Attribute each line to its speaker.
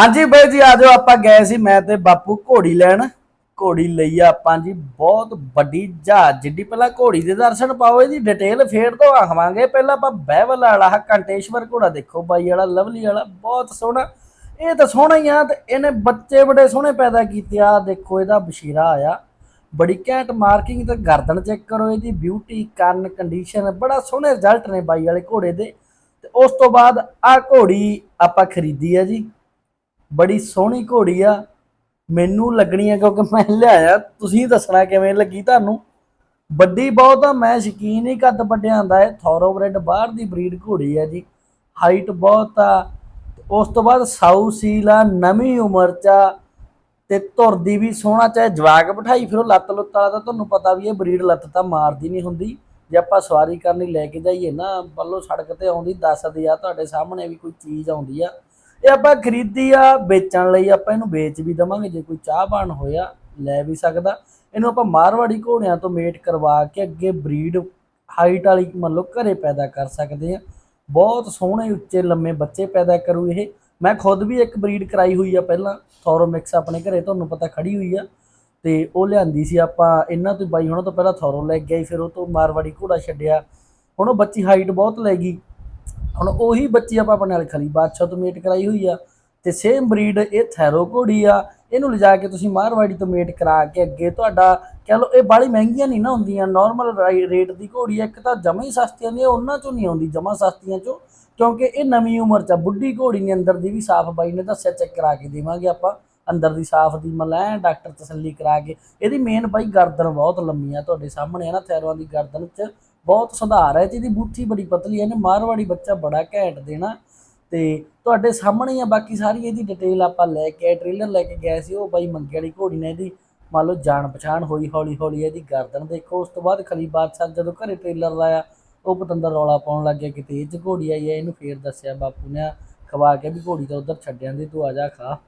Speaker 1: ਹਾਂਜੀ ਬਾਈ ਜੀ ਆਜੋ ਆਪਾਂ ਗਏ ਸੀ, ਮੈਂ ਤੇ ਬਾਪੂ ਘੋੜੀ ਲੈਣ। ਘੋੜੀ ਲਈ ਆ ਆਪਾਂ ਜੀ, ਬਹੁਤ ਵੱਡੀ ਜਹਾਜ਼, ਜਿੱਡੀ ਪਹਿਲਾਂ ਘੋੜੀ ਦੇ ਦਰਸ਼ਨ ਪਾਓ, ਇਹਦੀ ਡਿਟੇਲ ਫੇਰ ਤੋਂ ਆਖਵਾਂਗੇ। ਪਹਿਲਾਂ ਆਪਾਂ ਬਹਿਵਲ ਵਾਲਾ ਆਹ ਕੰਟੇਸ਼ਵਰ ਘੋੜਾ ਦੇਖੋ, ਬਾਈ ਵਾਲਾ, ਲਵਲੀ ਵਾਲਾ, ਬਹੁਤ ਸੋਹਣਾ। ਇਹ ਤਾਂ ਸੋਹਣਾ ਹੀ ਆ, ਤੇ ਇਹਨੇ ਬੱਚੇ ਬੜੇ ਸੋਹਣੇ ਪੈਦਾ ਕੀਤੇ ਆ। ਦੇਖੋ, ਇਹਦਾ ਬਸ਼ੀਰਾ ਆਇਆ। ਬੜੀ ਘੈਂਟ ਮਾਰਕਿੰਗ ਤੇ ਗਰਦਨ ਚੈੱਕ ਕਰੋ, ਇਹਦੀ ਬਿਊਟੀ ਕੰਨ ਕੰਡੀਸ਼ਨ ਬੜਾ ਸੋਹਣੇ ਰਿਜ਼ਲਟ ਨੇ ਬਾਈ ਵਾਲੇ ਘੋੜੇ ਦੇ। ਤੇ ਉਸ ਤੋਂ ਬਾਅਦ ਆ ਘੋੜੀ ਆਪਾਂ ਖਰੀਦੀ ਆ ਜੀ। ਬੜੀ ਸੋਹਣੀ ਘੋੜੀ ਆ। ਮੈਨੂੰ ਲੱਗਣੀ ਆ ਕਿਉਂਕਿ ਮੈਂ ਲਿਆਇਆ। ਤੁਸੀਂ ਦੱਸਣਾ ਕਿਵੇਂ ਲੱਗੀ ਤੁਹਾਨੂੰ? ਵੱਡੀ ਬਹੁਤ ਆ, ਮੈਂ ਸ਼ਕੀਨ ਹੀ ਕੱਦ ਵੱਡਿਆਂ ਦਾ ਹੈ ਥੋਰੋਬਰੈਡ ਬਾਹਰ ਦੀ ਬਰੀਡ ਘੋੜੀ ਆ ਜੀ। ਹਾਈਟ ਬਹੁਤ ਆ। ਉਸ ਤੋਂ ਬਾਅਦ ਸਾਊ ਸੀਲਾ ਨਵੀਂ ਉਮਰ ਚ ਆ। ਤੇ ਤੁਰਦੀ ਵੀ ਸੋਹਣਾ, ਚਾਹੇ ਜਵਾਕ ਬਿਠਾਈ ਫਿਰ ਉਹ ਲੱਤ ਲੁੱਤ ਵਾਲਾ ਤਾਂ ਤੁਹਾਨੂੰ ਪਤਾ ਵੀ ਇਹ ਬਰੀਡ ਲੱਤ ਤਾਂ ਮਾਰਦੀ ਨਹੀਂ ਹੁੰਦੀ। ਜੇ ਆਪਾਂ ਸਵਾਰੀ ਕਰਨੀ ਲੈ ਕੇ ਜਾਈਏ ਨਾ ਵੱਲੋਂ ਸੜਕ ਤੇ ਆਉਂਦੀ, ਦੱਸਦੀ ਆ, ਤੁਹਾਡੇ ਸਾਹਮਣੇ ਵੀ ਕੋਈ ਚੀਜ਼ ਆਉਂਦੀ ਆ। ਇਹ ਆਪਾਂ ਖਰੀਦੀ ਆ, ਵੇਚਣ ਲਈ ਆਪਾਂ ਇਹਨੂੰ ਵੇਚ ਵੀ ਦਵਾਂਗੇ। ਜੇ ਕੋਈ ਚਾਹਵਾਨ ਹੋਇਆ, ਲੈ ਵੀ ਸਕਦਾ। ਇਹਨੂੰ ਆਪਾਂ ਮਾਰਵਾੜੀ ਘੋੜਿਆਂ ਤੋਂ ਮੇਟ ਕਰਵਾ ਕੇ ਅੱਗੇ ਬਰੀਡ ਹਾਈਟ ਵਾਲੀ ਮੰਨ ਲਓ ਘਰੇ ਪੈਦਾ ਕਰ ਸਕਦੇ ਆ। ਬਹੁਤ ਸੋਹਣੇ, ਉੱਚੇ, ਲੰਮੇ ਬੱਚੇ ਪੈਦਾ ਕਰੂ ਇਹ। ਮੈਂ ਖੁਦ ਵੀ ਇੱਕ ਬਰੀਡ ਕਰਾਈ ਹੋਈ ਆ ਪਹਿਲਾਂ। ਥੋਰੋਮਿਕਸ ਆਪਣੇ ਘਰੇ, ਤੁਹਾਨੂੰ ਪਤਾ ਖੜੀ ਹੋਈ ਆ। ਤੇ ਉਹ ਲਿਆਂਦੀ ਸੀ ਆਪਾਂ ਇਹਨਾਂ ਤੋਂ ਬਾਈ, ਹੁਣਾਂ ਤੋਂ ਪਹਿਲਾਂ ਥੋਰੋ ਲੈ ਕੇ ਗਏ ਫਿਰ ਉਹ ਤੋਂ ਮਾਰਵਾੜੀ ਘੋੜਾ ਛੱਡਿਆ। ਹੁਣ ਉਹ ਬੱਚੀ ਹਾਈਟ ਬਹੁਤ ਲੈ ਗਈ। ਹੁਣ ਉਹੀ ਬੱਚੀ ਆਪਾਂ ਆਪਣੇ ਨਾਲ ਖਲੀ ਬਾਦਸ਼ਾਹ ਤੋਂ ਮੇਟ ਕਰਾਈ ਹੋਈ ਆ ਤੇ ਸੇਮ ਬਰੀਡ ਇਹ ਥੈਰੋ ਘੋੜੀ ਆ, ਇਹਨੂੰ ਲਿਜਾ ਕੇ ਤੁਸੀਂ ਮਾਰਵਾੜੀ ਤੋਂ ਮੇਟ ਕਰਾ ਕੇ ਅੱਗੇ ਤੁਹਾਡਾ ਕਹ ਲਓ ਇਹ ਬਾਲੀ ਮਹਿੰਗੀਆਂ ਨਹੀਂ ਨਾ ਹੁੰਦੀਆਂ ਨਾਰਮਲ ਰੇਟ ਦੀ ਘੋੜੀ ਆ, ਇੱਕ ਤਾਂ ਜਮਾ ਹੀ ਸਸਤੀਆਂ ਨੇ, ਉਹਨਾਂ ਚੋਂ ਨਹੀਂ ਆਉਂਦੀ ਜਮਾ ਸਸਤੀਆਂ ਚੋਂ, ਕਿਉਂਕਿ ਇਹ ਨਵੀਂ ਉਮਰ ਚ ਆ, ਬੁੱਢੀ ਘੋੜੀ ਨੇ ਅੰਦਰ ਦੀ ਵੀ ਸਾਫ਼ ਬਾਈ ਨੇ ਦੱਸਿਆ ਚੈੱਕ ਕਰਾ ਕੇ ਦੇਵਾਂਗੇ ਆਪਾਂ, ਅੰਦਰ ਦੀ ਸਾਫ਼ ਦੀ ਮਲੈ ਡਾਕਟਰ ਤਸੱਲੀ ਕਰਾ ਕੇ, ਇਹਦੀ ਮੇਨ ਬਾਈ ਗਰਦਨ ਬਹੁਤ ਲੰਮੀ ਆ, ਤੁਹਾਡੇ ਸਾਹਮਣੇ ਆ ਨਾ, ਥੈਰੋਆਂ ਦੀ ਗਰਦਨ 'ਚ ਬਹੁਤ ਸੁਧਾਰ ਹੈ ਤੇ ਇਹਦੀ ਬੂਥੀ ਬੜੀ ਪਤਲੀ ਹੈ, ਇਹਨੇ ਮਾਰਵਾੜੀ ਬੱਚਾ ਬੜਾ ਘੈਂਟ ਦੇਣਾ। ਤੇ ਤੁਹਾਡੇ ਸਾਹਮਣੇ ਹੀ ਆ, ਬਾਕੀ ਸਾਰੀ ਇਹਦੀ ਡਿਟੇਲ ਆਪਾਂ ਲੈ ਕੇ ਟ੍ਰੇਲਰ ਲੈ ਕੇ ਗਏ ਸੀ, ਉਹ ਬਾਈ ਮੰਗੇ ਵਾਲੀ ਘੋੜੀ ਨੇ ਇਹਦੀ। ਮੰਨ ਲਓ ਜਾਣ ਪਛਾਣ ਹੋਈ ਹੌਲੀ ਹੌਲੀ ਇਹਦੀ ਗਰਦਨ ਦੇਖੋ, ਉਸ ਤੋਂ ਬਾਅਦ ਖਲੀ ਬਾਦਸ਼ਾਹ ਜਦੋਂ ਘਰੇ ਟ੍ਰੇਲਰ ਲਾਇਆ, ਉਹ ਪਤੰਦਰ ਰੌਲਾ ਪਾਉਣ ਲੱਗ ਗਿਆ, ਕਿਤੇ ਇਹ ਚ ਘੋੜੀ ਆਈ ਹੈ, ਇਹਨੂੰ ਫੇਰ ਦੱਸਿਆ ਬਾਪੂ ਨੇ ਖਵਾ ਕੇ ਵੀ ਘੋੜੀ ਤਾਂ ਉਧਰ ਛੱਡਿਆਂ ਦੀ, ਤੂੰ ਆ ਜਾ, ਖਾ।